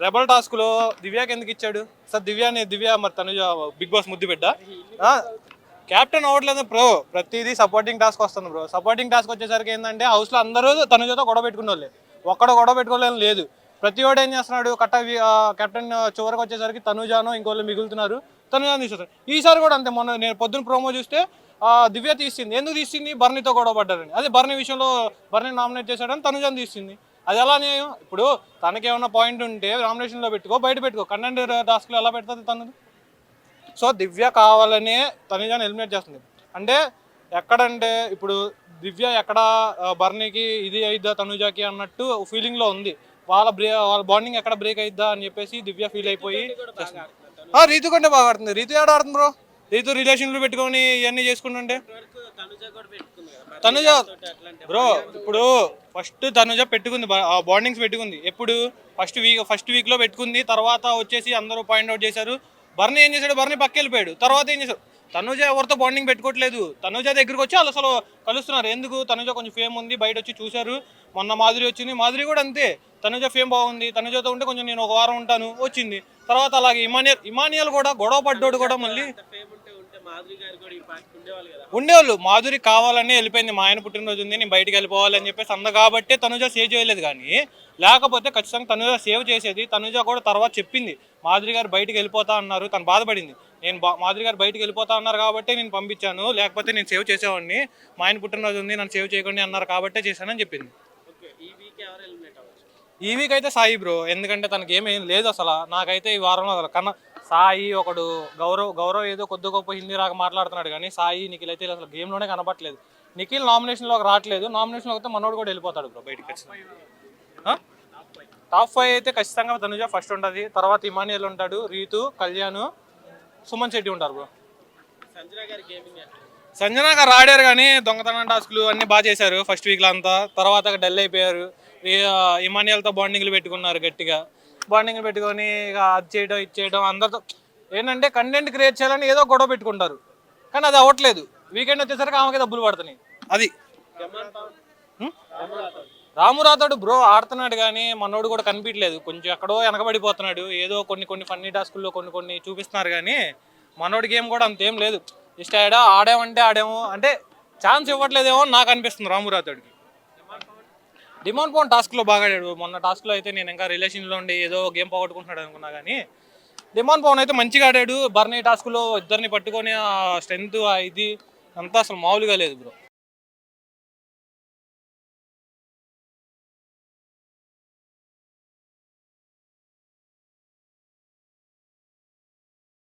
Rebel టాస్క్లో దివ్యాకి ఎందుకు ఇచ్చాడు? సార్ దివ్యాని దివ్య మరి తనుజ బిగ్ బాస్ ముద్దు బిడ్డ కెప్టెన్ అవ్వట్లేదు బ్రో. ప్రతిదీ సపోర్టింగ్ టాస్క్ వస్తుంది బ్రో. సపోర్టింగ్ టాస్క్ వచ్చేసరికి ఏంటంటే హౌస్లో అందరూ తనుజతో గొడవ పెట్టుకునే వాళ్ళే ఒక్కడ గొడవ పెట్టుకోలేని లేదు. ప్రతి వాడు ఏం చేస్తున్నాడు? కట్ట కెప్టెన్ చివరికి వచ్చేసరికి తనుజాను ఇంకోళ్ళు మిగులుతున్నారు. తనుజాను తీసేస్తారు ఈసారి కూడా అంతే. మొన్న నేను పొద్దున ప్రోమో చూస్తే ఆ, దివ్య తీసింది. ఎందుకు తీసింది? బర్నీతో గొడవ పడ్డారని. అదే బర్నీ విషయంలో బర్నీ నామినేట్ చేశాడని తనుజాను తీసింది. అది ఎలా న్యాయం? ఇప్పుడు తనకేమన్నా పాయింట్ ఉంటే నామినేషన్లో పెట్టుకో బయట పెట్టుకో. కంటెంట్ టాస్క్లో ఎలా పెడుతుంది తనది? సో దివ్య కావాలనే తనుజాని ఎలిమినేట్ చేస్తుంది. అంటే ఎక్కడంటే ఇప్పుడు దివ్య ఎక్కడ బర్నీకి ఇది అయిద్దా తనుజాకి అన్నట్టు ఫీలింగ్లో ఉంది. వాళ్ళ బ్రే వాళ్ళ బాండింగ్ ఎక్కడ బ్రేక్ అయిద్దా అని చెప్పేసి దివ్య ఫీల్ అయిపోయి రీతు కంటే బాగా ఆడుతుంది రీతు ఏడ ఆడుతుంది బ్రో రీతు రిలేషన్లు పెట్టుకొని ఇవన్నీ చేసుకుంటుంటే? తనుజ బ్రో ఇప్పుడు ఫస్ట్ తనుజ పెట్టుకుంది బాండింగ్స్ పెట్టుకుంది. ఎప్పుడు? ఫస్ట్ వీక్ ఫస్ట్ వీక్లో పెట్టుకుంది తర్వాత వచ్చేసి అందరూ పాయింట్ అవుట్ చేశారు. బర్నీ ఏం చేశాడు? బర్నీ పక్క వెళ్ళిపోయాడు. తర్వాత ఏం చేశాడు? తనుజ ఎవరితో బాండింగ్ పెట్టుకోవట్లేదు. తనుజ దగ్గరికి వచ్చి వాళ్ళు అసలు కలుస్తున్నారు. ఎందుకు? తనుజ కొంచెం ఫేమ్ ఉంది బయట వచ్చి చూశారు. మొన్న మాధురి వచ్చింది. మాధురి కూడా అంతే. తనుజ ఫేమ్ బాగుంది. తనుజతో ఉంటే కొంచెం నేను ఒక వారం ఉంటాను వచ్చింది. తర్వాత అలాగే ఇమానియల్ ఇమానియల్ కూడా గొడవ పడ్డోడు కూడా మళ్ళీ ఉండేవాళ్ళు మాధురి కావాలనే వెళ్ళిపోయింది. మా ఆయన పుట్టినరోజు ఉంది నేను బయటికి వెళ్ళిపోవాలి అని చెప్పేసి అంద కాబట్టి తనుజ సేవ్ చేయలేదు కానీ లేకపోతే ఖచ్చితంగా తనుజ సేవ్ చేసేది తనుజ కూడా తర్వాత చెప్పింది. మాధురి గారు బయటికి వెళ్ళిపోతా అన్నారు. తను బాధపడింది. నేను మాధురి గారు బయటికి వెళ్ళిపోతా అన్నారు కాబట్టి నేను పంపించాను. లేకపోతే నేను సేవ్ చేసేవాడిని. మా ఆయన పుట్టినరోజు ఉంది నన్ను సేవ్ చేయకండి అన్నారు కాబట్టే చేశానని చెప్పింది. ఈ వీక్ అయితే సాయి బ్రో. ఎందుకంటే తనకి ఏమీ లేదు అసలు. నాకైతే ఈ వారంలో అసలు కన్నా సాయి ఒకడు గౌరవ్ గౌరవ్ ఏదో కొద్ది గొప్ప హిందీ రాక మాట్లాడుతున్నాడు కానీ సాయి నిఖిల్ అయితే అసలు గేమ్లోనే కనపట్లేదు నిఖిల్ నామినేషన్లోకి రావట్లేదు. నామినేషన్లో అయితే మనోడు కూడా వెళ్ళిపోతాడు బ్రో బయటికి ఖచ్చితంగా. ఆ? టాప్ ఫైవ్ అయితే ఖచ్చితంగా తనుజ ఫస్ట్ ఉంటుంది. తర్వాత ఇమానియల్ ఉంటాడు రీతు కళ్యాణ్ సుమన్ శెట్టి ఉంటారు బ్రో సంజన గారు ఆడారు కానీ దొంగతనం టాస్క్లు అన్ని బాగా చేశారు ఫస్ట్ వీక్లో అంతా. తర్వాత డల్ అయిపోయారు. ఇమానియల్తో బాండింగ్లు పెట్టుకున్నారు గట్టిగా. బాండింగ్లు పెట్టుకొని ఇక అది చేయడం ఇది చేయడం అందరితో ఏంటంటే కంటెంట్ క్రియేట్ చేయాలని ఏదో గొడవ పెట్టుకుంటారు. కానీ అది అవ్వట్లేదు. వీకెండ్ వచ్చేసరికి ఆమెకి డబ్బులు పడుతున్నాయి. అది? రాము రాథోడు బ్రో ఆడుతున్నాడు కానీ మనోడు కూడా కనిపించలేదు కొంచెం ఎక్కడో వెనకబడిపోతున్నాడు. ఏదో కొన్ని కొన్ని ఫన్నీ టాస్కుల్లో కొన్ని కొన్ని చూపిస్తున్నారు కానీ మనోడి గేమ్ కూడా అంతేం లేదు. జస్ట్ ఆడా ఆడామంటే ఆడాము. అంటే ఛాన్స్ ఇవ్వట్లేదేమో నాకు అనిపిస్తుంది రాము రాథోడికి. డిమాండ్ పోన్ టాస్క్లో బాగా ఆడాడు మొన్న టాస్క్లో అయితే నేను ఇంకా రిలేషన్లో ఉండి ఏదో గేమ్ పోగొట్టుకుంటున్నాడు అనుకున్నా కానీ డిమాండ్ పవన్ అయితే మంచిగా ఆడాడు. బర్నీ టాస్క్లో ఇద్దరిని పట్టుకొని ఆ స్ట్రెంత్ ఆ ఇది అంతా అసలు మామూలుగా లేదు బ్రో.